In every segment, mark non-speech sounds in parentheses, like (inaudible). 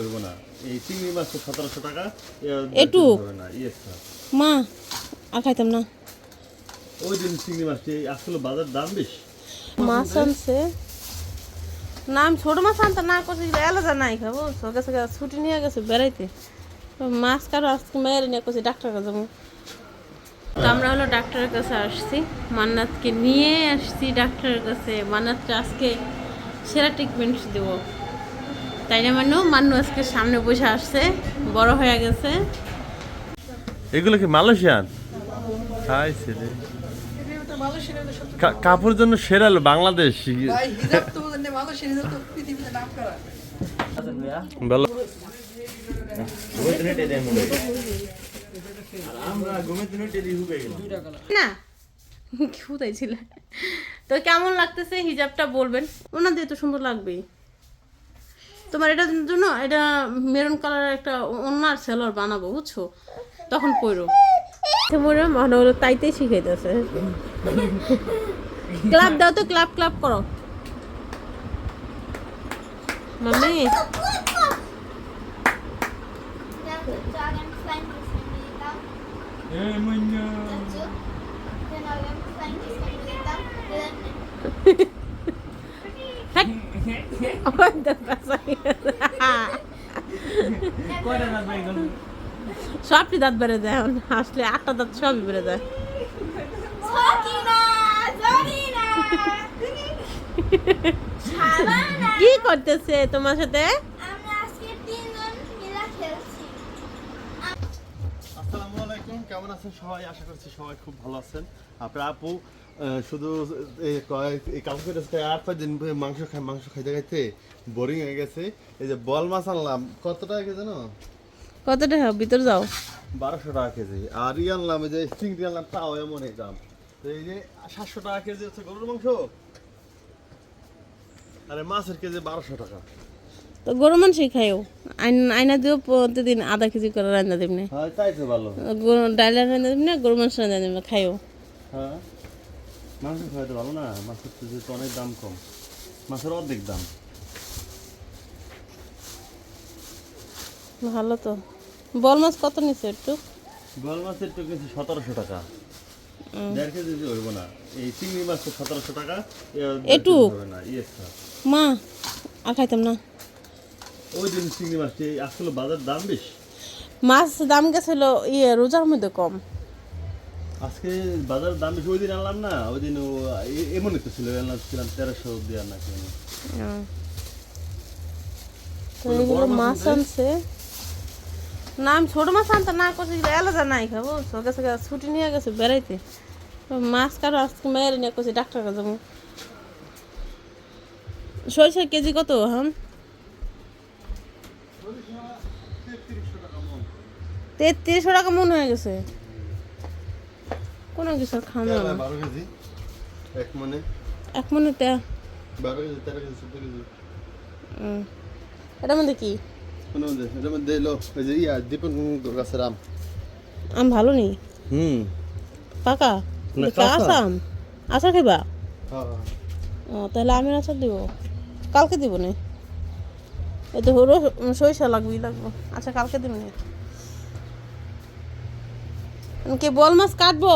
হইব না। এই চিংড়ি মাছ তো সতেরোশো টাকা এ এটুক? হবে না ইয়েস স্যার মা আর খাইতাম না। ওই দিন চিংড়ি মাছটি আসলে বাজার দাম বেশি। মাছ আনছে। না আমি ছোট মাছ আনতে না করছি আলাদা নাই খাব। ছুটি নিয়ে গেছে বেড়াইতে। মাছ কারও আজকে মেয়ের নিয়ে করছি ডাক্তার কাছে তো আমরা হলো ডাক্তারের কাছে আসছি। মান্নাতকে নিয়ে আসছি ডাক্তারের কাছে। মান্নাতকে আজকে সেরা ট্রিটমেন্ট দেবো। তাই না মান্নু মান্নু আজকে সামনে বসে আসছে বড় হয়ে গেছে। এগুলো কি মালয়েশিয়ান? হাই ছেলে। কা- কাপড়ের জন্য সেরা হলো বাংলাদেশ। ভাই হিজাব তো মানে ভালো তো পৃথিবীতে নাম করা। বলো। না কোথায় ছিল। তো কেমন লাগতেছে হিজাবটা বলবেন? ওনার দিয়ে তো সুন্দর লাগবেই। তোমার এটার জন্য এটা মেরুন কালারের একটা অন্যার সেলর বানাবো বুঝছ? তখন পরো। তোমরা মনে হলো তাইতেই শিখাইতেছে। ক্লাব দাও তো ক্লাব ক্লাব করো। ওই দেখ (laughs) সবটি দাঁত বেড়ে যায় এখন আসলে আটটা দাঁত সবই বেড়ে যায়। কি করতেছে তোমার সাথে আসসালামু আলাইকুম কেমন আছেন সবাই? আশা করছি সবাই খুব ভালো আছেন। আপনার আপু শুধু এই কয়েক- এই আর কয়েকদিন মাংস খাই মাংস খাইতে খাইতে বোরিং হয়ে গেছে। এই যে বল মাছ আনলাম কত টাকা কেজি জানো? কত টাকা? ভিতর যাও। বারোশো টাকা কেজি। আর ই আনলাম এই যে চিংড়ি আনলাম তাও এমন এই দাম। তো এই যে সাতশো টাকা কেজি হচ্ছে গরুর মাংস। আরে মাছের কেজি বারোশো টাকা। তো গরু মাংসই খাইও। আইন- আয়না দিও প্রতিদিন আধা কেজি করে রান্না দেবনি হ্যাঁ ডাইল রান্না দেবনি গরু মাংস রান্না দেবনি খাইও। হ্যাঁ মাংস ভালো না? মাছের তো যেহেতু অনেক দাম কম। মাছের অর্ধেক দাম। ভালো তো। বল মাছ কত নিচ্ছে একটু? মাছের তো কিন্তু সতেরোশো টাকা। দেড় কেজি হইব না। এই চিংড়ি মাছ তো সতেরোশো টাকা। এটুক? মা আর খাইতাম না। ওই দিন চিংড়ি মাছটি আসলে বাজার দাম বেশি? মাছ দাম গেছিল ইয়ে রোজার মধ্যে কম। আজকে বাজার দাম বেশি ওই দিন আনলাম না ওই দিন ও এ- ছিল আনলাম ছিলাম তেরোশো দিয়ে কোনো। মাছ আনছে। না আমি ছোট মাছ আনতে না করছি আলাদা নাই খাব। ছুটি নিয়ে গেছে বেড়াইতে। মাছ কারও আজকে নিয়ে করছি ডাক্তার কাছে যাব। সরিষা কেজি কত হাম তেত্রিশশো টাকা মনে হয়ে গেছে। কোনো কিছু খাওয়া না। এক মানে। এক মনে তে। এটার মধ্যে কি? এটার মধ্যে এলো ওই যে ইয়া দীপন গাছের আম। আম ভালো নেই? হুম। পাকা? কাঁচা। আম? আচার খাইবা? হ্যাঁ ও তাহলে আমের আচার দিব। কালকে দিব না। এই তো হলো সরিষা লাগবেই লাগবো। আচ্ছা কালকে দিব না। কে বল মাছ কাটবো?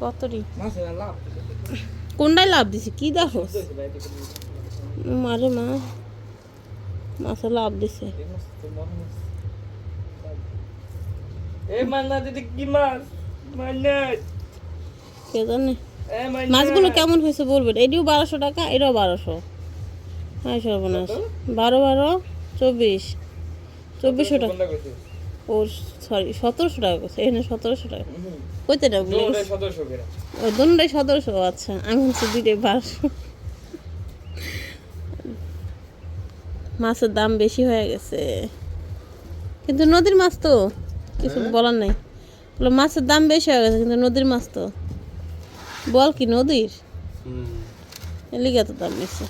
কতটি? মাছের লাভ কোনটাই লাভ দিছে? কি দেখো? মারে মা মাছে লাভ দিছে। কি জানে? মাছগুলো কেমন হয়েছে বলবেন এটিও বারোশো টাকা এটাও বারোশো। হ্যাঁ সর্বনাশ। বারো বারো চব্বিশ। চব্বিশশো টাকা। ও সরি সতেরোশো টাকা করছে এখানে সতেরোশো টাকা। কইতে টাকা বলে? ওটা 1700 করে। ও দুটাই সতেরোশো আচ্ছা আমি হচ্ছে দুইটাই বারোশো মাছের দাম বেশি হয়ে গেছে। কিন্তু নদীর মাছ তো কিছু বলার নাই। বলে মাছের দাম বেশি হয়ে গেছে কিন্তু নদীর মাছ তো। বল কি নদীর? এলিগে তো দাম বেশি।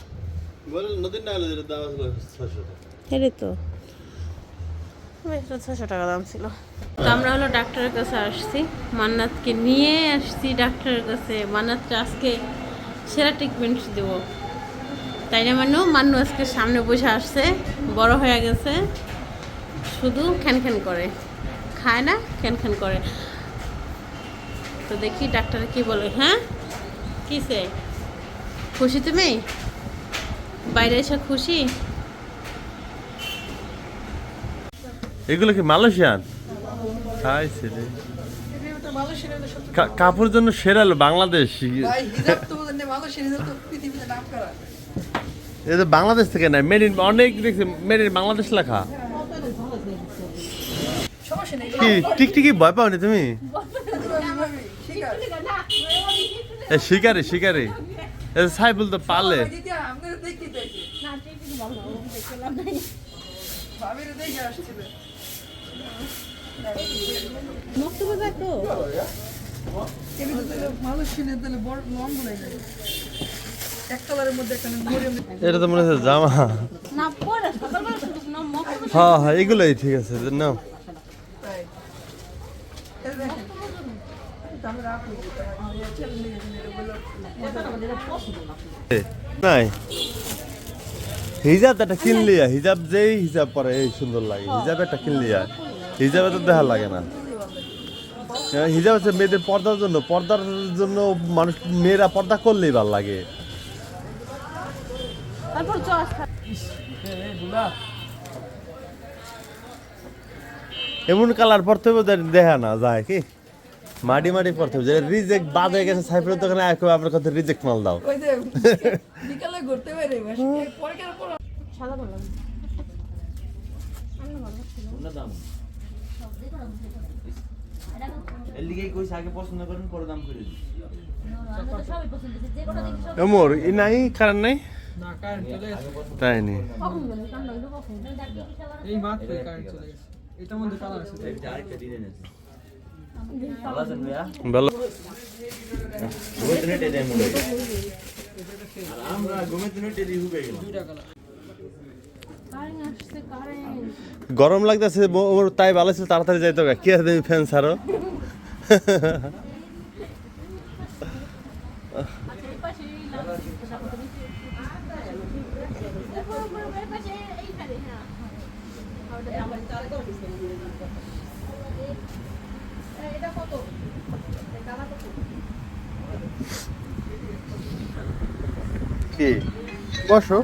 বল নদীর না হলে দাম ছয়শো তো। দাম ছিল। তো আমরা হলো ডাক্তারের কাছে আসছি। মান্নাতকে নিয়ে আসছি ডাক্তারের কাছে। মান্নাতকে আজকে সেরা ট্রিটমেন্ট দেবো। তাই না মানু মানু আজকে সামনে বসে আসছে, বড় হয়ে গেছে। শুধু খ্যান খ্যান করে। খায় না, খ্যান খ্যান করে। তো দেখি ডাক্তার কি বলে হ্যাঁ? কিসে খুশি তুমি? বাইরে এসে খুশি? এগুলো কি মালয়েশিয়ান? হাই সেরে এটা ভালো সেরে সত্যি কা- কাপড়ের জন্য সেরা হলো বাংলাদেশ। করা। এটা বাংলাদেশ থেকে না মেড ইন অনেক দেখছি মেড ইন বাংলাদেশ লেখা। কি টিকটিকি ভয় পাওনি তুমি? ঠিক আছে এ শিকারি। শিকারি এ সাইবুল তো দেখি ভাবিরে দেখে আসছিল। মরিয়ম এটা তো মনে হচ্ছে জামা। হ্যাঁ হ্যাঁ এগুলোই ঠিক আছে না নাই। হিজাব একটা কিনলি হিজাব যেই হিজাব পরে এই সুন্দর লাগে। হিজাব একটা কিনলি হিজাবে তো দেখা লাগে না। হ্যাঁ, হিজাব হচ্ছে মেয়েদের পর্দার জন্য। পর্দার জন্য মানুষ মেয়েরা পর্দা করলেই ভালো লাগে। এমন কালার পরতে হবে দেখা না যায় কি? মাটি মাটি পরতে হবে। যে রিজেক্ট বাদ হয়ে গেছে সাইফের দোকানে এখন আপনার কথা রিজেক্ট মাল দাও। বিকালে ঘুরতে বাইরে পরে কেন পর সাদা বললাম। লিগেই কইছে আগে পছন্দ করেন পরে দাম করে দিই এমর ই নাই কারণ নাই? তাই নি? এই মাত্র কারেন্ট চলে গেছে। এটার মধ্যে কালার আছে। আরেকটা ডিজাইন আছে। ভালো আছেন ভাইয়া? ভালো। ঘুমেতে নেটে দেয় আর আমরা ঘুমেতে নেটে দিয়ে হুকে গেলাম দুইটা কালার কারেন্ট আসছে কারেন্ট গরম লাগতেছে ওর তাই ভালো ছিল, তাড়াতাড়ি যাইতো কি আছে তুমি, ফ্যান ছাড়ো? কি? বসো।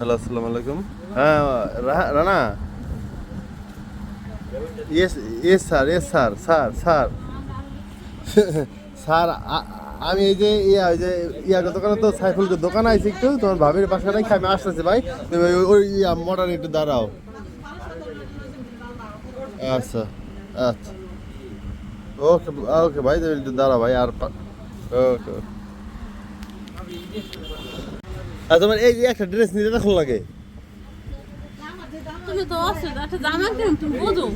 হ্যালো, আসসালামু আলাইকুম। হ্যাঁ Rana? Yes yes sir yes sir sir sir sir আমি এই যে, ইয়া, ওই যে ইয়ার দোকানে তো সাইফুলকে দোকানে আইছি একটু, তোমার ভাবির পাশে রাখি আমি আসতেছি ভাই। তুমি ওই ইয়া মডার্ন একটু দাঁড়াও। আচ্ছা আচ্ছা। ওকে ওকে ভাই, তুমি একটু দাঁড়াও ভাই, আর ওকে ওকে আর তোমার এই যে একটা ড্রেস নিতে তখন লাগে? তুমি তো অসুবিধা একটা জামা কিনুম তুমি বোঝো।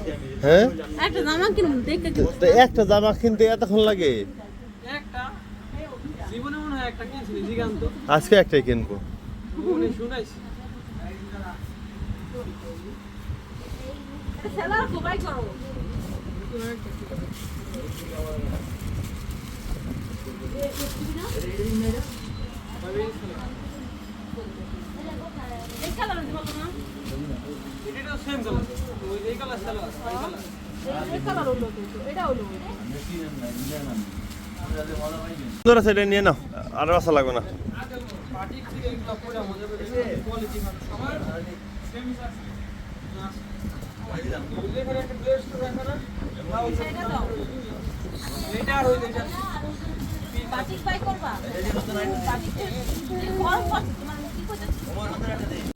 হ্যাঁ? একটা জামা তো একটা জামা কিনতে এতক্ষণ লাগে? একটা? জীবনে মনে হয় একটা কিনছিল জিগান্ত আজকে একটাই কিনবো। মনে করো এই কালার দিব না এটা সেম কালার ওই এই কালার সালোয়ার এই কালার এই কালার হলো কিন্তু এটা হলো সুন্দর আছে এটা নিয়ে নাও। আর বাসা লাগবে না। আছে বাটিক বাই করবা? বাটিক কি করতে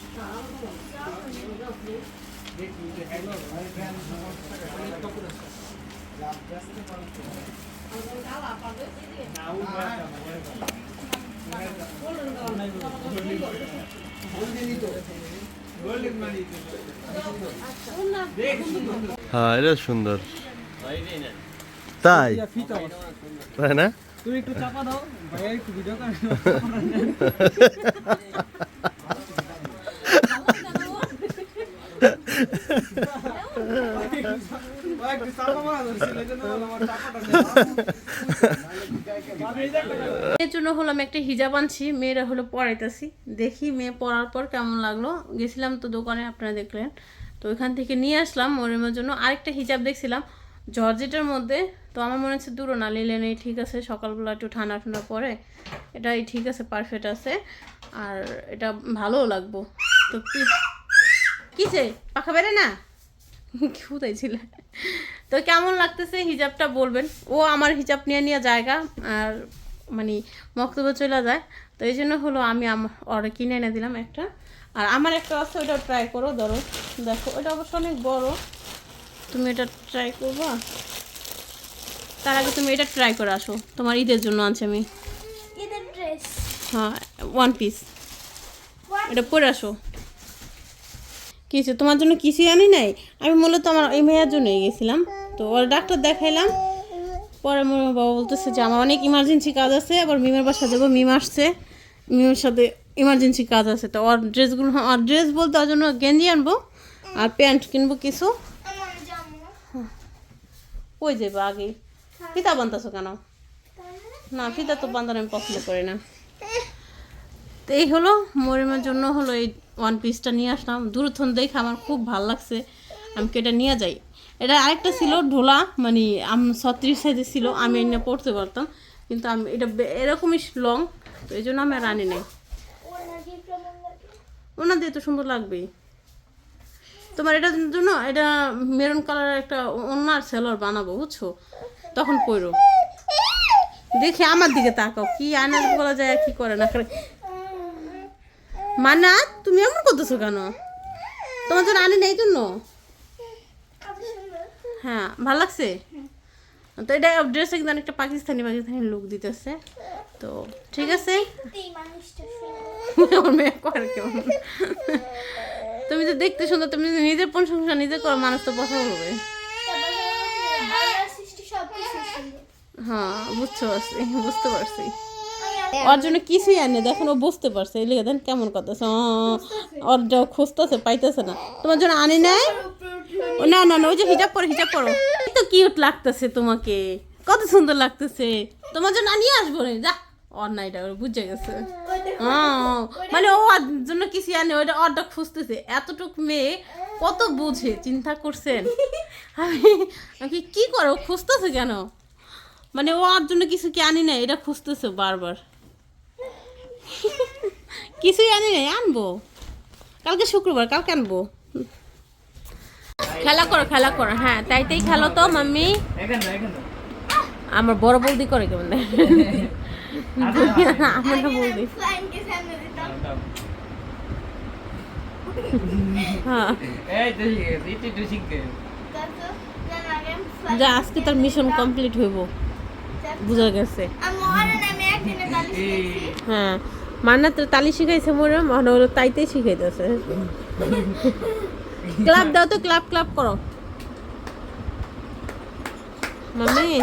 হ্যাঁ এটা সুন্দর। তাই? তাই না? তুমি একটু চাপা দাও ভাইয়া একটু ভিডিও (laughs) এই জন্য নেই। আমি এই একটা এর হিজাব আনছি, মেয়েরা হলো পড়াইতেছি। দেখি মেয়ে পড়ার পর কেমন লাগল। গেছিলাম তো দোকানে, আপনারা দেখলেন। তো ওইখান থেকে নিয়ে আসলাম মরিমের জন্য। আরেকটা হিজাব দেখছিলাম, জর্জেটের মধ্যে। তো আমার মনে হচ্ছে দূরও না, নিলে নেই, ঠিক আছে, সকালবেলা একটু ঠান্ডা ঠান্ডা পরে। এটাই ঠিক আছে পারফেক্ট আছে। আর এটা ভালোও লাগবো। তো কি কিসে পাখা বেড়ে না? কোথায় ছিল? তো কেমন লাগতেছে হিজাবটা বলবেন? ও আমার হিজাব নিয়ে নিয়ে জায়গা আর মানে মক্তব্য চলে যায়। তো এই জন্য হলো আমি আমার অর্ডার কিনে এনে দিলাম একটা। আর আমার একটা আছে ওটা ট্রাই করো ধরো। দেখো ওটা অবশ্য অনেক বড়। তুমি এটা ট্রাই করবা? তার আগে তুমি এটা ট্রাই করে আসো। তোমার ঈদের জন্য আনছি আমি। ঈদের ড্রেস হ্যাঁ ওয়ান পিস এটা পরে আসো। কিছু, তোমার জন্য কিছুই আনি নাই। আমি মূলত আমার এই মেয়ের জন্যই গেছিলাম। তো ওর ডাক্তার দেখাইলাম। পরে আমার বাবা বলতেছে যে, আমার অনেক ইমার্জেন্সি কাজ আছে, আবার মিমের বাসা যাব, মিম আসছে। মিমের সাথে ইমার্জেন্সি কাজ আছে। তো ওর ড্রেসগুলো, ওর ড্রেস বলতে ওর জন্য গেঞ্জি আনব আর প্যান্ট কিনবো কিছু। কই যাব আগে? ফিতা বানতেছো কেন? না, ফিতা তো বান্ধার আমি পছন্দ করি না। তো এই হলো মরিমের জন্য হলো এই ওয়ান পিসটা নিয়ে আসলাম। দূরথন দেখে আমার খুব ভালো লাগছে। আমি এটা নিয়ে যাই? এটা আরেকটা ছিল ঢোলা মানে আম, ছত্রিশ সাইজে ছিল, আমি এনে পড়তে পারতাম। কিন্তু আমি, এটা এরকমই লং তো এই জন্য আমি আর আনি নাই। ওর নাকি ওনা দিয়ে তো সুন্দর লাগবেই। তোমার এটার জন্য, এটা মেরুন কালারের একটা অন্যার সেলর বানাবো, বুঝছ? তখন পরো। দেখে আমার দিকে তাকাও, কি আয়না বলা যায় কি করে না মানা তুমি এমন করতেছো কেন? তোমার জন্য আনি নেই জন্য। হ্যাঁ ভালো লাগছে? তো এটা ড্রেসে কিন্তু অনেকটা পাকিস্তানি পাকিস্তানি লুক দিতেছে। তো ঠিক আছে। আমার মেয়ে করে কেমন? তুমি তো দেখতে সুন্দর তুমি নিজের প্রশংসা নিজে করো মানুষ তো কথা বলবে। হ্যাঁ বুঝতে পারছি বুঝতে পারছি। ওর জন্য কিছুই আনে দেখেন, ও বুঝতে পারছে। এই লেগে দেন কেমন কথা ওর যা খুঁজতেছে, পাইতেছে না। তোমার জন্য আনি নাই? না না না, ওই যে হিজাব পরো, হিজাব এই তো কিউট লাগতেছে তোমাকে। কত সুন্দর লাগতেছে। তোমার জন্য আনিয়ে আসব রে। যা। এটা ওর বুঝে গেছে। মানে ও জন্য কিছু আনে, ওইটা অর্ডার খুঁজতেছে। এতটুক মেয়ে কত বুঝে, চিন্তা করছেন? আমি কি করে? খুঁজতেছে কেন? মানে ও আর জন্য কিছু কি আনি না এটা খুঁজতেছে বারবার। (laughs) কিছুই আনি নাই আনব। কালকে শুক্রবার কালকে আনব। খেলা করো খেলা করো। হ্যাঁ তাই তাই খেলো তো মাম্মি। আমার বড় বৌদি করে কেমন আমার বৌদি। হ্যাঁ। যা আজকে তার মিশন কমপ্লিট হইব। বুঝা গেছে। হ্যাঁ। মান্না তো তালি শিখাইছে মোরে মনে হলো তাইতেই শিখাইতেছে। ক্লাব দাও তো ক্লাব ক্লাব করো। মাম্মি।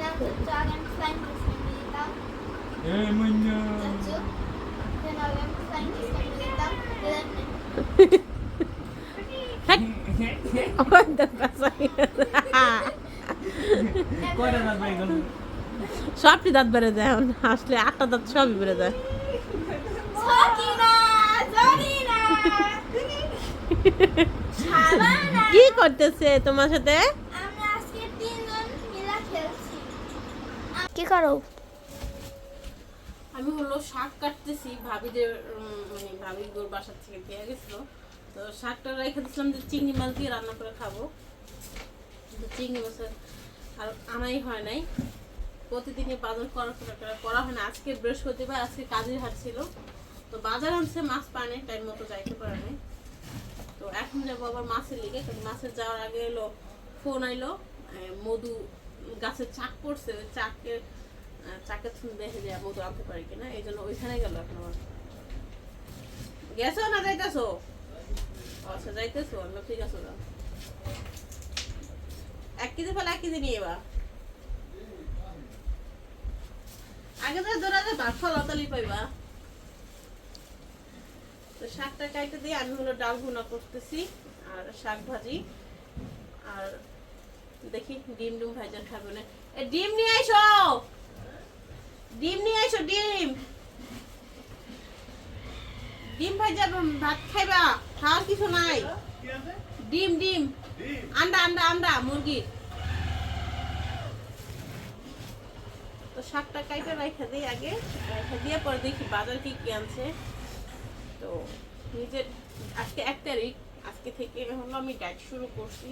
জানতো তো আগে সবটি দাঁত বেড়ে যায় এখন হাসলে আটটা দাঁত সবই বেড়ে যায়। কি করতেছে তোমার সাথে? কি করো? আমি হলো শাক কাটতেছি ভাবিদের মানে ভাবির গোর বাসার থেকে দিয়ে গেছিল। তো শাকটা রেখে দিয়েছিলাম যে চিংড়ি মাছ দিয়ে রান্না করে খাব। কিন্তু চিংড়ি মাছের আর আনাই হয় নাই। প্রতিদিনই বাজার করা করা- হয় না। আজকে বৃহস্পতিবার, আজকে কাজের হাট ছিল। তো বাজার আনছে, মাছ পানে টাইম মতো যাইতে পারে নাই। তো এখন যাব আবার মাছের লিগে মাছের যাওয়ার আগে এলো, ফোন আইলো মধু গাছের চাক পড়ছে, ওই চাকে চাকে দেখে যায় মধু আনতে পারি কিনা, এই জন্য ওইখানে গেল এখন আবার। গেছো না যাইতেছো? আচ্ছা যাইতেছো ঠিক আছে এক কেজি ফেলে এক কেজি নিয়ে বা আগে তো ভাত পাইবা। তো শাকটা কাইটে দিয়ে আমি হলো ডাল ভুনা করতেছি আর শাক ভাজি। আর দেখি ডিম ডিম ভাইজান খাবে না। এ ডিম নিয়ে আইসো! ডিম নিয়ে ডিম! ডিম যাবে ভাত খাইবা খাওয়ার কিছু নাই। ডিম। ডিম। আন্ডা আন্ডা আন্ডা মুরগির। তো শাকটা কাইটে রাইখা দিই আগে রাখা দিয়ে পরে দেখি বাজার কি কি আনছে। তো নিজের, আজকে এক তারিখ, আজকে থেকে হলো আমি ডায়েট শুরু করছি।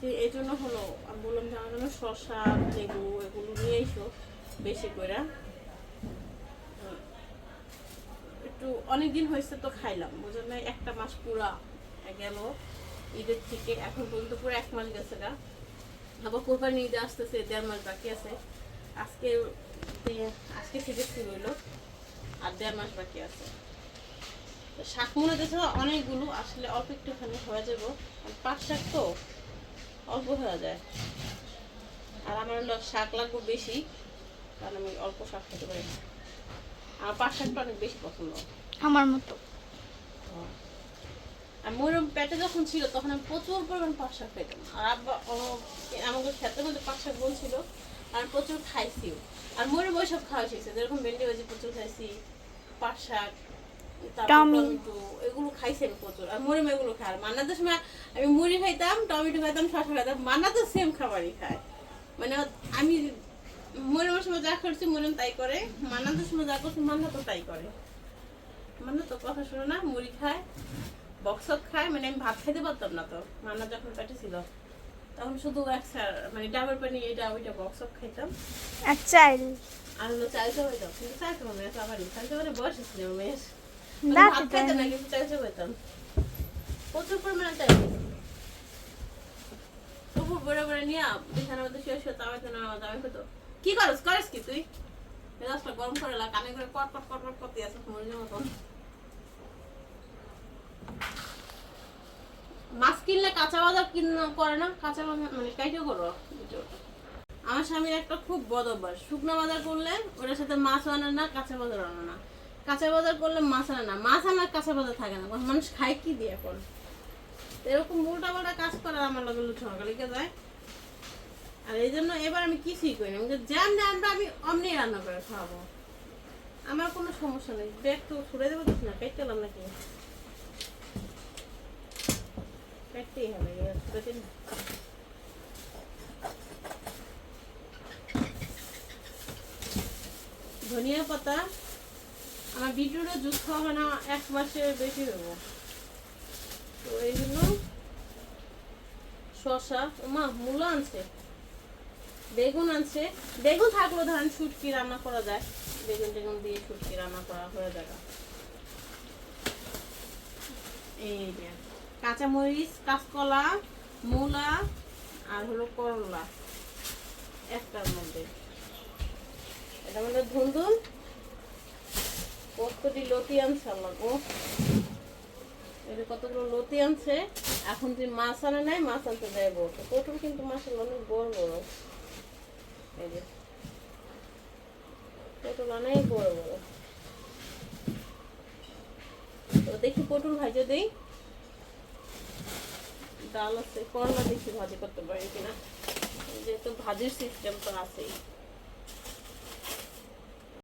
যে এই জন্য হলো, আমি বললাম যে আমার জন্য শশা লেবু এগুলো নিয়ে এসো বেশি করে। একটু অনেক দিন হয়েছে তো খাইলাম, বুঝলেন একটা মাস পুরা গেল ঈদের থেকে, এখন পর্যন্ত পুরো এক মাস গেছে গা। আবার কোরবানি ঈদে আসতেছে, দেড় মাস বাকি আছে। আজকে আজকে থেকে শুরু হইল আর দেড় মাস বাকি আছে। শাক মনে হচ্ছে অনেকগুলো আসলে অল্প একটুখানি হয়ে যাব। পাট শাক তো অল্প হয়ে যায়। আর আমার হলো শাক লাগবে বেশি কারণ আমি অল্প শাক খেতে পারি আমার পাট শাকটা অনেক বেশি পছন্দ। আমার মতো। আর ময়ূরম পেটে যখন ছিল তখন আমি প্রচুর পরিমাণ পাট শাক খেতাম আর আব্বা আমাকে খেতে মধ্যে পাট শাক বলছিল আর প্রচুর খাইছিও আর ময়ূরম ওই সব খাওয়া শিখছে যেরকম ভেন্ডি ভাজি প্রচুর খাইছি পাট শাক টমেটো। এগুলো খাইছি প্রচুর। আর মরিম এগুলো খায়। মান্নাদের সময় আমি মুড়ি খাইতাম টমেটো খাইতাম শসা খাইতাম। মান্না তো সেম খাবারই খায়। মানে আমি মরিমের সময় যা করছি মরিম তাই করে। মান্নাদের সময় যা করছি মান্না তো তাই করে। মান্না তো কথা শুনে না মুড়ি খায় বক্সক খায়। মানে আমি ভাত খাইতে পারতাম না তো। মান্না যখন পেটে ছিল। তখন শুধু মানে ডাবের পানি এটা ওইটা বক্সক খাইতাম। আর চাইল। আর হলো কিন্তু হবে না আবার মানে বয়স ছিল মেয়ের। দাঁতে ভাত খাইতাম না কিন্তু প্রচুর পরিমাণে চাইতে তবু বড় বড় নিয়ে বিছানার মধ্যে শুয়ে শুয়ে না হতো কি করস করস কি তুই? মেজাজটা গরম করে লা কানে করে কট কট কট কট করতে আসে মরির মতন মাছ কিনলে কাঁচা বাজার কিন করে না, কাঁচা বাজার মানে কাইটে করো। আমার স্বামীর একটা খুব বদ অভ্যাস। শুকনো বাজার করলে ওটার সাথে মাছ আনে না, কাঁচা বাজার আনে না। কাঁচা বাজার করলে মাছ আনে না। মাছ আনার কাঁচা বাজার থাকে না। মানুষ খায় কি দিয়ে এখন? এরকম উল্টা পাল্টা কাজ করে আমার লগে সকালে যায় আর এই জন্য এবার আমি কিছুই করি না। যেমনি আমরা আমি অমনি রান্না করে খাওয়াবো। আমার কোনো সমস্যা নেই। ব্যাগ তো ছুড়ে দেবো না, পেট পেলাম নাকি? ধনিয়া পাতা। আমার বিটরুটের জুস খাওয়া হয় না, এক মাসের বেশি হব তো এই জন্য শশা মা মূলা আনছে, বেগুন আনছে। বেগুন থাকলেও ধরেন শুটকি রান্না করা যায়। বেগুন টেগুন দিয়ে শুটকি রান্না করা হয়ে যাবে। এই কাঁচামরিচ, কাঁচকলা মূলা আর হলো করলা। একটার মধ্যে। এটা আমাদের ধুন্দুল, কতটি লতি আনছে আল্লাহ গো। এটা কতগুলো লতি আনছে, এখন যে মাছ আনে নাই, মাছ আনতে যাইবো তো পটল কিন্তু মাছের অনেক বড় বড়। এই যে। পটল অনেক বড় বড়। দেখি পটল ভাজে দেই। ডাল আছে করলা দেখি ভাজি করতে পারি কিনা? যেহেতু ভাজির সিস্টেম তো আছেই।